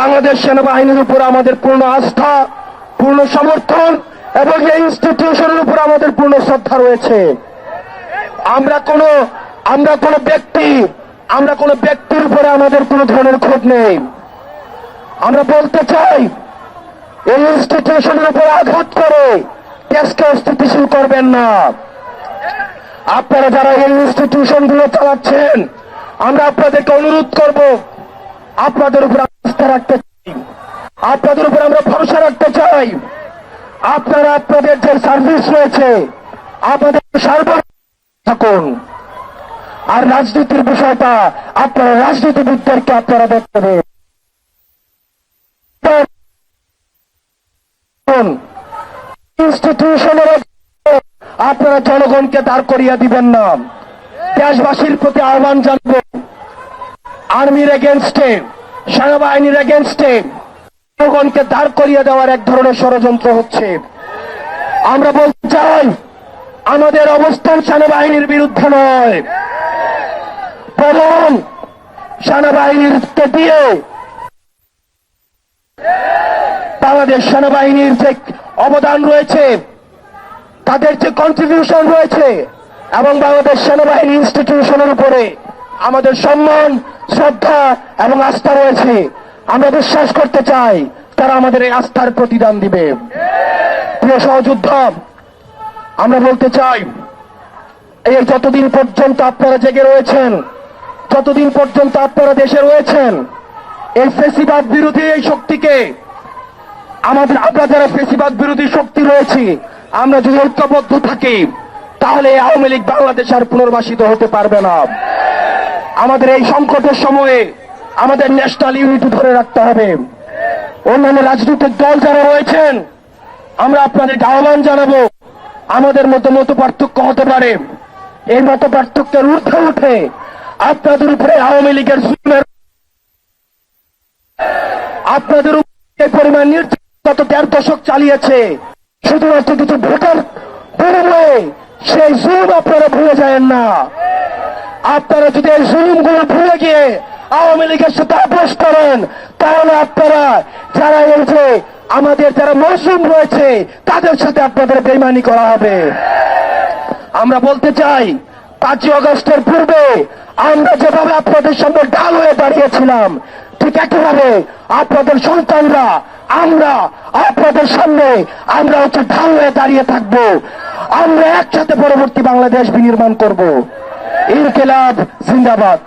বাংলাদেশ সেনাবাহিনীর উপর আমাদের পূর্ণ আস্থা, পূর্ণ সমর্থন এবং এই ইনস্টিটিউশনের উপর আমাদের পূর্ণ শ্রদ্ধা রয়েছে। আমরা কোনো আমরা কোনো ব্যক্তি, আমরা কোনো ব্যক্তির উপরে আমাদের কোনো ধরনের ক্ষোভ নেই। আমরা বলতে চাই, এই ইনস্টিটিউশনের উপর আঘাত করে দেশকে স্থিতিশীল করবেন না। আপনারা যারা এই ইনস্টিটিউশনগুলো চালাচ্ছেন, আমরা আপনাদেরকে অনুরোধ করব, আপনাদের উপর আস্থা রাখতে চাই। আপনাদের উপর আমরা ভরসা রাখতে চাই। আপনারা আপনাদের যে সার্ভিস রয়েছে, আপনাদের সার্ব থাকুন আর রাজনীতির বিষয়টা আপনারা রাজনীতিবিদদেরকে আপনারা দেখতে ইনস্টিটিউশনের আপনারা জনগণকে দাঁড় করিয়ে দিবেন না। দেশবাসীর প্রতি আহ্বান জানাব। আর্মির এগেনস্টে সেনাবাহিনীর এগেনস্টে জনগণকে দাঁড় করিয়ে দেওয়ার এক ধরনের ষড়যন্ত্র হচ্ছে। আমরা বলতে চাই, আমাদের অবস্থান সেনাবাহিনীর বিরুদ্ধে নয়। বরং সেনাবাহিনীরকে দিয়ে বাংলাদেশ সেনাবাহিনীর যে অবদান রয়েছে, তাদের যে কন্ট্রিবিউশন রয়েছে, এবং বাংলাদেশ সেনাবাহিনী ইনস্টিটিউশনের উপরে আমাদের সম্মান শ্রদ্ধা এবং আস্থা রয়েছে। আমরা বিশ্বাস করতে চাই, তারা আমাদের এই আস্থার প্রতিদান দিবে। প্রিয় সহযুদ্ধ, আমরা বলতে চাই, এই যতদিন পর্যন্ত আপনারা জেগে রয়েছেন যতদিন পর্যন্ত আপনারা দেশে রয়েছেন, এই ফেসিবাদ বিরোধী এই শক্তিকে, আমাদের, আমরা যারা ফেসিবাদ বিরোধী শক্তি রয়েছি, আমরা যদি ঐক্যবদ্ধ থাকি, তাহলে আওয়ামী লীগ বাংলাদেশ আর পুনর্বাসিত হতে পারবে না। আমাদের এই সংকটের সময়ে আমাদের ন্যাশনাল ইউনিটি ধরে রাখতে হবে। অন্যান্য রাজনৈতিক দল যারা রয়েছেন, আমরা আপনাদের আহ্বান জানাব, আমাদের মতো মতো পার্থক্য হতে পারে। এই মতো পার্থক্যের ঊর্ধ্বে উঠে আপনাদের উপরে আওয়ামী লীগের জুলুমের আপনাদের উপরে পরিমাণ নির্যাতন দেড় দশক চালিয়েছে, শুধুমাত্র কিছু ভোটার বেরোলে সেই জুলুম আপনারা ভুলে যায় না। আপনারা যদি এই জুলুমগুলো ভুলে গিয়ে আওয়ামী লীগের সাথে আপোষ করেন, তাহলে আপনারা যারা এই যে আমাদের যারা মৌসুম রয়েছে, তাদের সাথে আপনাদের বেমানি করা হবে। আমরা বলতে চাই, পাঁচই অগস্টের পূর্বে আমরা যেভাবে আপনাদের সামনে ডাল হয়ে দাঁড়িয়েছিলাম, ঠিক একইভাবে আপনাদের সন্তানরা, আমরা আপনাদের সামনে, আমরা হচ্ছে ঢাল হয়ে দাঁড়িয়ে থাকব। আমরা একসাথে পরবর্তী বাংলাদেশ বিনির্মাণ করব। ইনকেলাব জিন্দাবাদ।